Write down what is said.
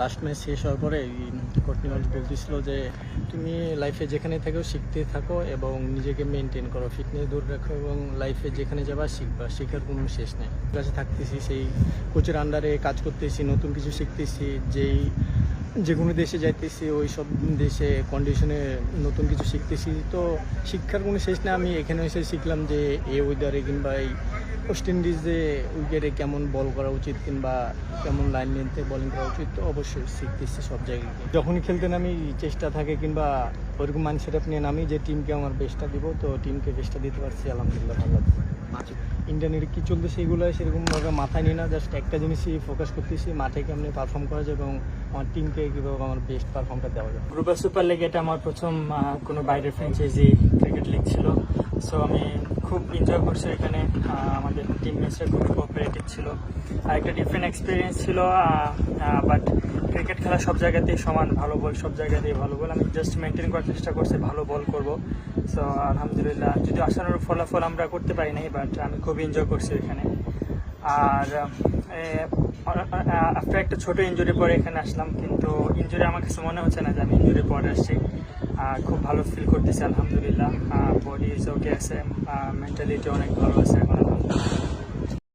Last match শেষ হওয়ার পরে কোর্টনি মালিক বলতেছিল যে, তুমি লাইফে যেখানে থাকো শিখতে থাকো এবং নিজেকে মেনটেন করো। ফিটনেস দূরে রাখো এবং লাইফে যেখানে যাবা, শিখবা। শেখার কোনো শেষ নেই। কাছে থাকতেছি। সেই কোচের আন্ডারে কাজ করতেছি, নতুন কিছু শিখতেছি। যেই যে কোনো দেশে যাইতেছি ওই সব দেশে কন্ডিশনে নতুন কিছু শিখতেছি। তো শিক্ষার কোনো শেষ নেই। আমি এখানে এসে শিখলাম যে, এই ওয়েদারে কিংবা এই ওয়েস্ট ইন্ডিজে উইকেটে কেমন বল করা উচিত কিংবা কেমন লাইন নিতে বলিং করা উচিত, তো অবশ্যই শিখতেছি সব জায়গায়। যখনই খেলতে নামি, চেষ্টা থাকে কিংবা ওরকম মাইন্ডসেট নিয়ে নামি যে টিমকে আমার বেস্টটা দিব, তো টিমকে বেস্টটা দিতে পারছি, আলহামদুলিল্লাহ, ভালো লাগছে ইন্ডিয়ানের কি চলতেছে এগুলো সেরকমভাবে মাথায় নিই না জাস্ট একটা জিনিসই ফোকাস করতেছি, মাঠে কেমনি পারফর্ম করা যায় এবং আমার টিমকে কীভাবে আমার বেস্ট পারফর্মটা দেওয়া যায়। গ্রুপার সুপার লিগ এটা আমার প্রথম কোনো বাইরের ফ্র্যাঞ্চাইজি ক্রিকেট লিগ ছিল। সো আমি খুব এনজয় করছি এখানে। আমাদের টিম মেটসরা খুব কোঅপারেটিভ ছিল। আর একটা ডিফারেন্ট এক্সপিরিয়েন্স ছিল বাট ক্রিকেট খেলা সব জায়গাতেই সমান। ভালো বল সব জায়গাতেই ভালো বল আমি জাস্ট মেনটেন করার চেষ্টা করছি, ভালো বল করব। সো আলহামদুলিল্লাহ। যদি আসানোর ফলাফল আমরা করতে পারি নাই বাট আমি খুব এনজয় করছি এখানে। আর আফটার একটা ছোট ইঞ্জুরি পরে এখানে আসলাম, কিন্তু ইঞ্জুরি আমার কাছে মনে হচ্ছে না যে আমি ইঞ্জুরি পরে আসছি। খুব ভালো ফিল করতেছি, আলহামদুলিল্লাহ। বডি ইজ ওকে আছে মেন্টালিটি অনেক ভালো আছে এখন, আলহামদুলিল্লাহ।